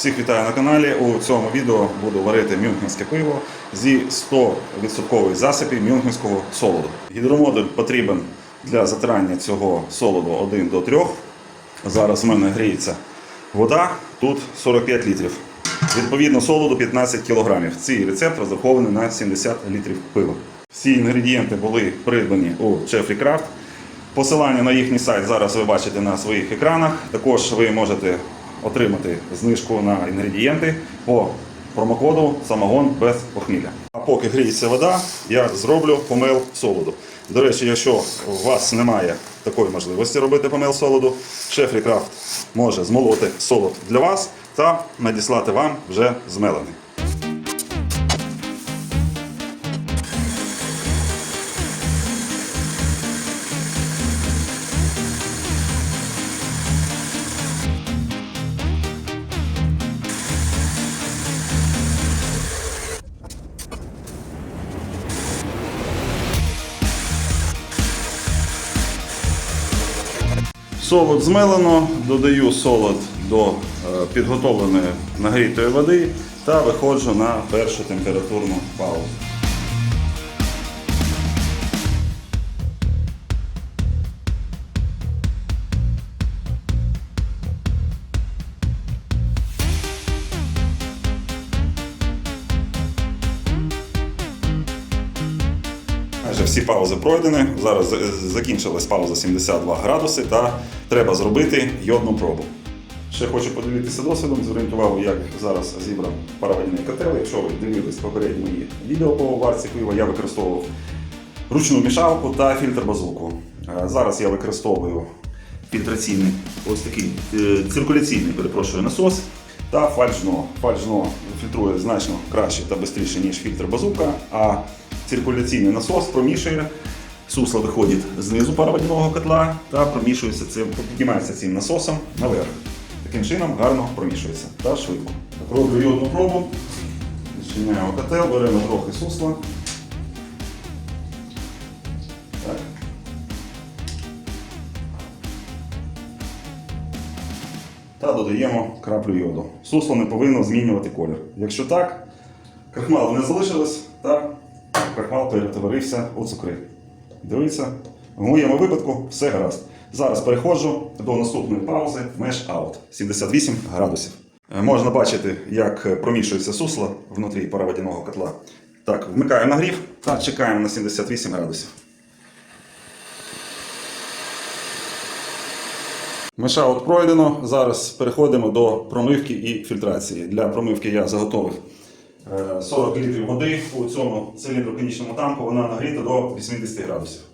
Всіх вітаю на каналі. У цьому відео буду варити мюнхенське пиво зі 100% засипів мюнхенського солоду. Гідромодуль потрібен для затирання цього солоду 1 до 3. Зараз в мене гріється вода, тут 45 літрів. Відповідно, солоду 15 кг. Цей рецепт розрахований на 70 літрів пива. Всі інгредієнти були придбані у Jeffrey Craft. Посилання на їхній сайт зараз ви бачите на своїх екранах. Також ви можете отримати знижку на інгредієнти по промокоду самогон без похмілля. А поки гріється вода, я зроблю помил солоду. До речі, якщо у вас немає такої можливості робити помил солоду, шеф Крафт може змолоти солод для вас та надіслати вам вже змелений. Солод змелено, додаю солод до е, підготовленої нагрітої води та виходжу на першу температурну паузу. Всі паузи пройдені. Зараз закінчилась пауза 72 градуси та треба зробити йодну пробу. Ще хочу поділитися досвідом, увагу, як зараз зібрав паровельний котел. Якщо ви дивились попередні мої відео по варці пива, я використовував ручну мішалку та фільтр базуку. Е, Зараз я використовую фільтраційний, ось такий е, циркуляційний, перепрошую, насос та фальшно. Фальшно фільтрує значно краще та швидше, ніж фільтр базука, а циркуляційний насос промішує. Сусло виходить знизу пароводяного котла та промішується цим, піднімається цим насосом наверх. Таким чином гарно промішується та швидко. Роблю йодну пробу, відчиняємо котел, беремо трохи сусла. Так. Та додаємо краплю йоду. Сусло не повинно змінювати колір. Якщо так, крахмалу не залишилось, та крахмал перетворився у цукри. Дивіться, в моєму випадку все гаразд. Зараз переходжу до наступної паузи меш аут 78 градусів. Е, Можна бачити, як промішується сусло внутрі пароводяного котла. Так, вмикаємо нагрів та чекаємо на 78 градусів. Мешаут пройдено. Зараз переходимо до промивки і фільтрації. Для промивки я заготовив е, 40 літрів води у цьому циліндроконічному танку. Вона нагріта до 80 градусів.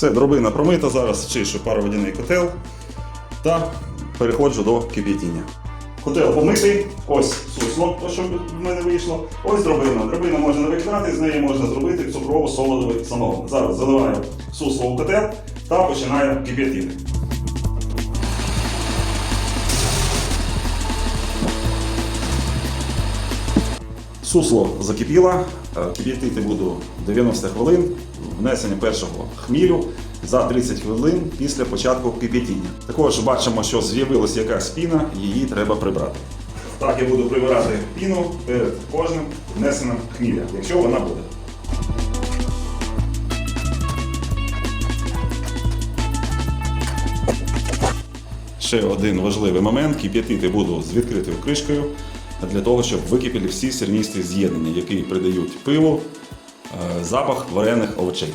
Все, дробина промита, зараз чишу пароводяний котел та переходжу до кип'ятіння. Котел помитий, ось сусло, то що в мене вийшло. Ось дробина. Дробина можна викидати, з неї можна зробити цукрово-солодовий самогон. Зараз заливаю сусло у котел та починаю кип'ятити. Сусло закипіло, е, кип'ятити буду 90 хвилин, внесення першого хмілю за 30 хвилин після початку кип'ятіння. Також бачимо, що з'явилася якась піна, її треба прибрати. Так я буду прибирати піну перед кожним внесенням хміля, якщо вона буде. Ще один важливий момент: кип'ятити буду з відкритою кришкою для того, щоб википіли всі сірністі з'єднання, які придають пиву е, запах варених овочей.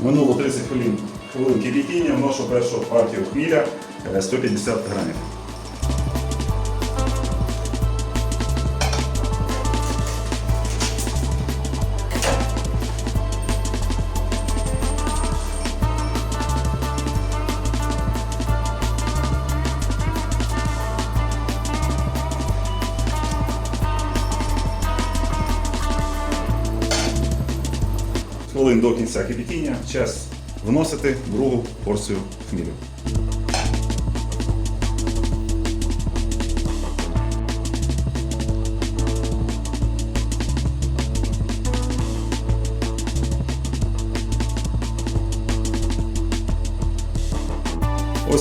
Минуло 30 хвилин, хвилин кипятіння, вношу першу партію хміля е, 150 грамів. Хвилин до час вносити другу порцію хмілю.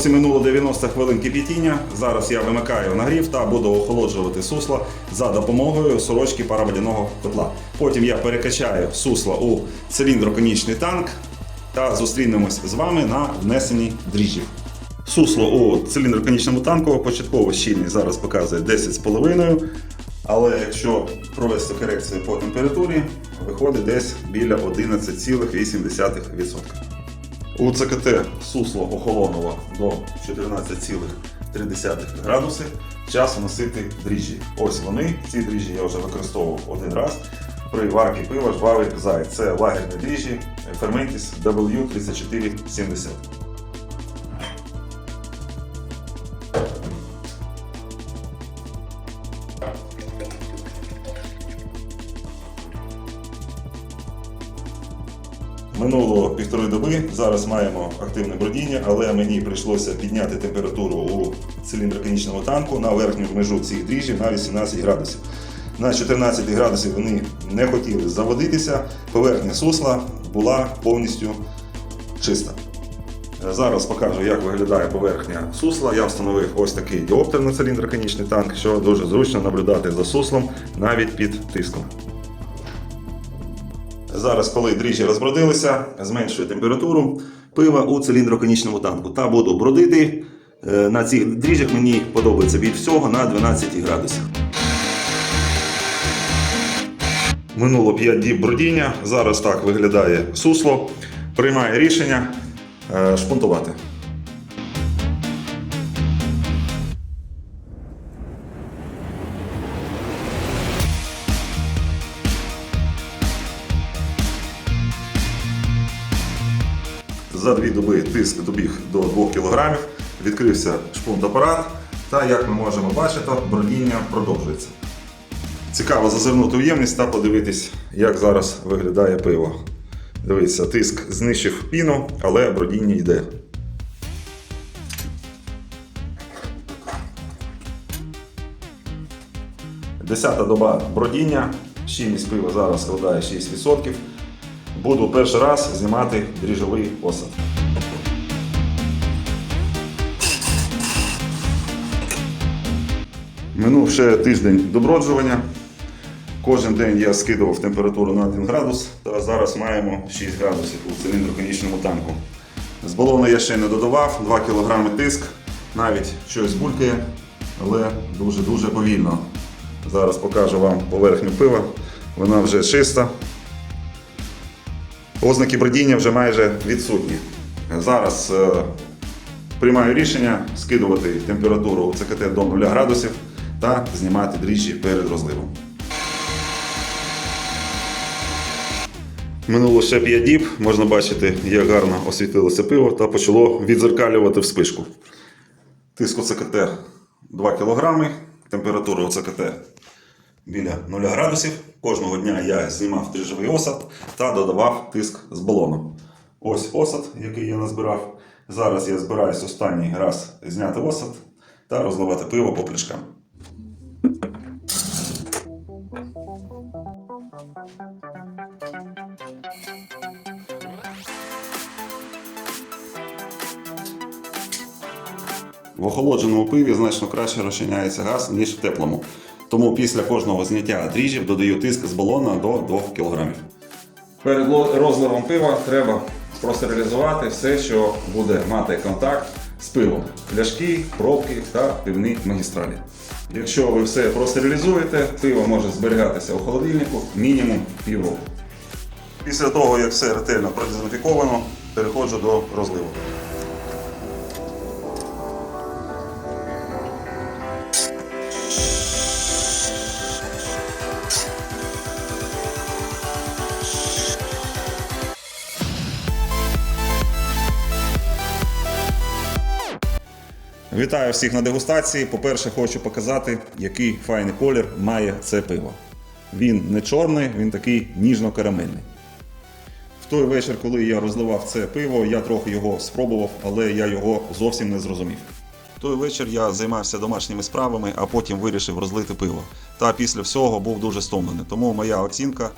Ось і минуло 90 хвилин кипятіння. Зараз я вимикаю нагрів та буду охолоджувати сусло за допомогою сорочки пароводяного котла. Потім я перекачаю сусло у циліндроконічний танк та зустрінемось з вами на внесенні дріжджів. Сусло у циліндроконічному танку початково щільність зараз показує 10,5, але якщо провести корекцію по температурі, виходить десь біля 11,8%. У ЦКТ сусло охолонуло до 14,3 градуси. Час носити дріжджі. Ось вони. Ці дріжджі я вже використовував один раз. При варці пива жвавий зай. Це лагерні дріжджі Fermentis W3470. Минуло півтори доби, зараз маємо активне бродіння, але мені прийшлося підняти температуру у циліндроконічному танку на верхню межу цих дріжджів на 18 градусів. На 14 градусів вони не хотіли заводитися, поверхня сусла була повністю чиста. Зараз покажу, як виглядає поверхня сусла. Я встановив ось такий діоптер на циліндроконічний танк, що дуже зручно наблюдати за суслом навіть під тиском. Зараз, коли дріжджі розбродилися, зменшую температуру пива у циліндроконічному танку та буду бродити. Е, На цих дріжджах мені подобається від всього на 12 градусах. Минуло 5 діб бродіння. Зараз так виглядає сусло. Приймає рішення е, шпунтувати. За дві доби тиск добіг до 2 кг, відкрився шпунт-апарат, та, як ми можемо бачити, бродіння продовжується. Цікаво зазирнути в ємність та подивитись, як зараз виглядає пиво. Дивіться, тиск знищив піну, але бродіння йде. Десята доба бродіння. Щільність пива зараз складає 6%. Буду перший раз знімати дріжджовий осад. Минув ще тиждень доброджування. Кожен день я скидував температуру на 1 градус, та зараз маємо 6 градусів у циліндроконічному танку. З балона я ще не додавав, 2 кг тиск, навіть щось булькає, але дуже-дуже повільно. Зараз покажу вам поверхню пива. Вона вже чиста. Ознаки бродіння вже майже відсутні. Зараз е, приймаю рішення скидувати температуру у ЦКТ до 0 градусів та знімати дріжджі перед розливом. Минуло ще 5 діб, можна бачити, як гарно освітилося пиво та почало відзеркалювати вспишку. Тиск у ЦКТ 2 кг, температура у ЦКТ біля 0 градусів. Кожного дня я знімав дріжджовий осад та додавав тиск з балоном. Ось осад, який я назбирав. Зараз я збираюсь останній раз зняти осад та розливати пиво по пляшкам. В охолодженому пиві значно краще розчиняється газ, ніж в теплому. Тому після кожного зняття дріжджів додаю тиск з балона до 2 кг. Перед розливом пива треба простерилізувати все, що буде мати контакт з пивом. Пляшки, пробки та пивні магістралі. Якщо ви все простерилізуєте, пиво може зберігатися у холодильнику мінімум півроку. Після того, як все ретельно продезінфіковано, переходжу до розливу. Вітаю всіх на дегустації. По-перше, хочу показати, який файний колір має це пиво. Він не чорний, він такий ніжно-карамельний. В той вечір, коли я розливав це пиво, я трохи його спробував, але я його зовсім не зрозумів. Той вечір я займався домашніми справами, а потім вирішив розлити пиво. Та після всього був дуже стомлений. Тому моя оцінка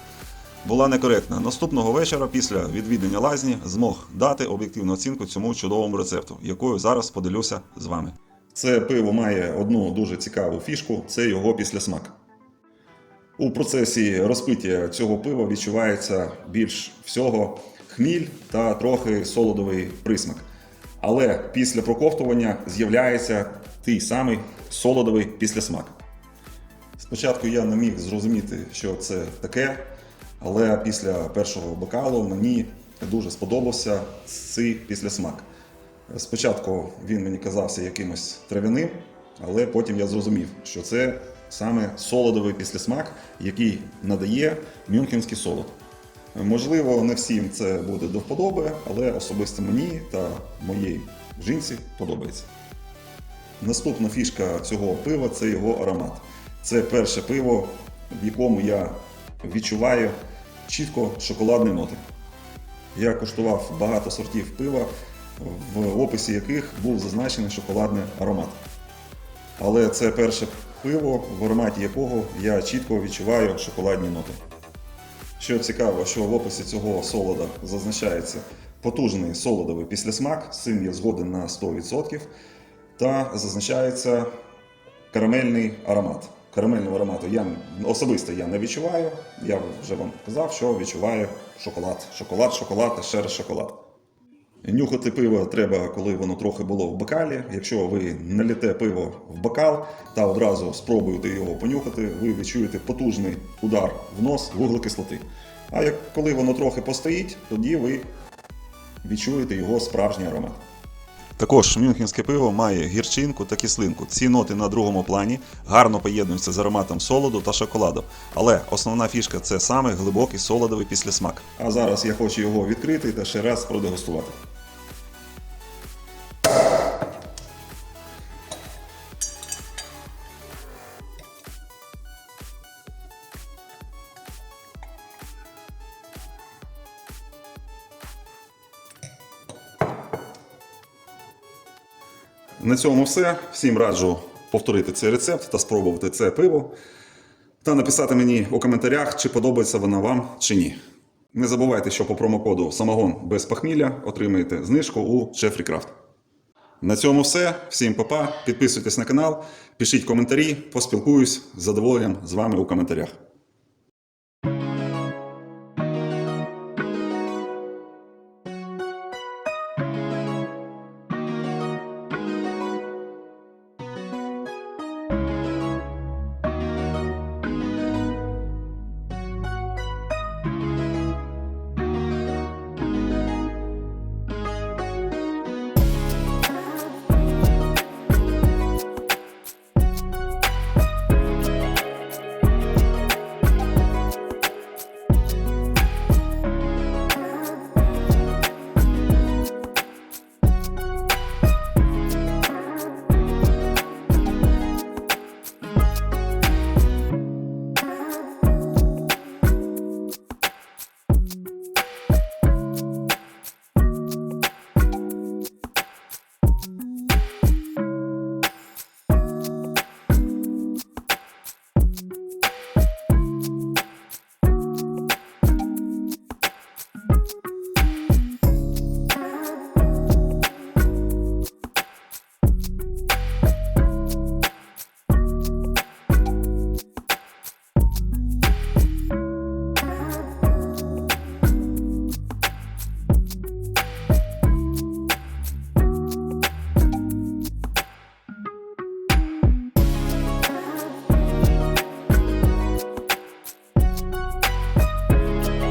була некоректна. Наступного вечора, після відвідання лазні, змог дати об'єктивну оцінку цьому чудовому рецепту, якою зараз поділюся з вами. Це пиво має одну дуже цікаву фішку це його післясмак. У процесі розпиття цього пива відчувається більш всього хміль та трохи солодовий присмак. Але після проковтування з'являється той самий солодовий післясмак. Спочатку я не міг зрозуміти, що це таке, але після першого бокалу мені дуже сподобався цей післясмак. Спочатку він мені казався якимось трав'яним, але потім я зрозумів, що це саме солодовий післясмак, який надає мюнхенський солод. Можливо, не всім це буде до вподоби, але особисто мені та моїй жінці подобається. Наступна фішка цього пива це його аромат. Це перше пиво, в якому я відчуваю чітко шоколадні ноти. Я куштував багато сортів пива, в описі яких був зазначений шоколадний аромат. Але це перше пиво, в ароматі якого я чітко відчуваю шоколадні ноти. Що цікаво, що в описі цього солода зазначається потужний солодовий післясмак, з цим я згоден на 100%, та зазначається карамельний аромат. Карамельного аромату я особисто я не відчуваю. Я вже вам казав, що відчуваю шоколад. Шоколад, шоколад та ще раз шоколад. Нюхати пиво треба, коли воно трохи було в бокалі. Якщо ви наліте пиво в бокал та одразу спробуєте його понюхати, ви відчуєте потужний удар в нос вуглекислоти. А як коли воно трохи постоїть, тоді ви відчуєте його справжній аромат. Також мюнхенське пиво має гірчинку та кислинку. Ці ноти на другому плані гарно поєднуються з ароматом солоду та шоколаду. Але основна фішка це саме глибокий солодовий післясмак. А зараз я хочу його відкрити та ще раз продегустувати. На цьому все. Всім раджу повторити цей рецепт та спробувати це пиво. Та написати мені у коментарях, чи подобається вона вам чи ні. Не забувайте, що по промокоду самогон без похмілля отримаєте знижку у Craft. На цьому все. Всім па-па. Підписуйтесь на канал, пишіть коментарі, поспілкуюсь з задоволенням з вами у коментарях.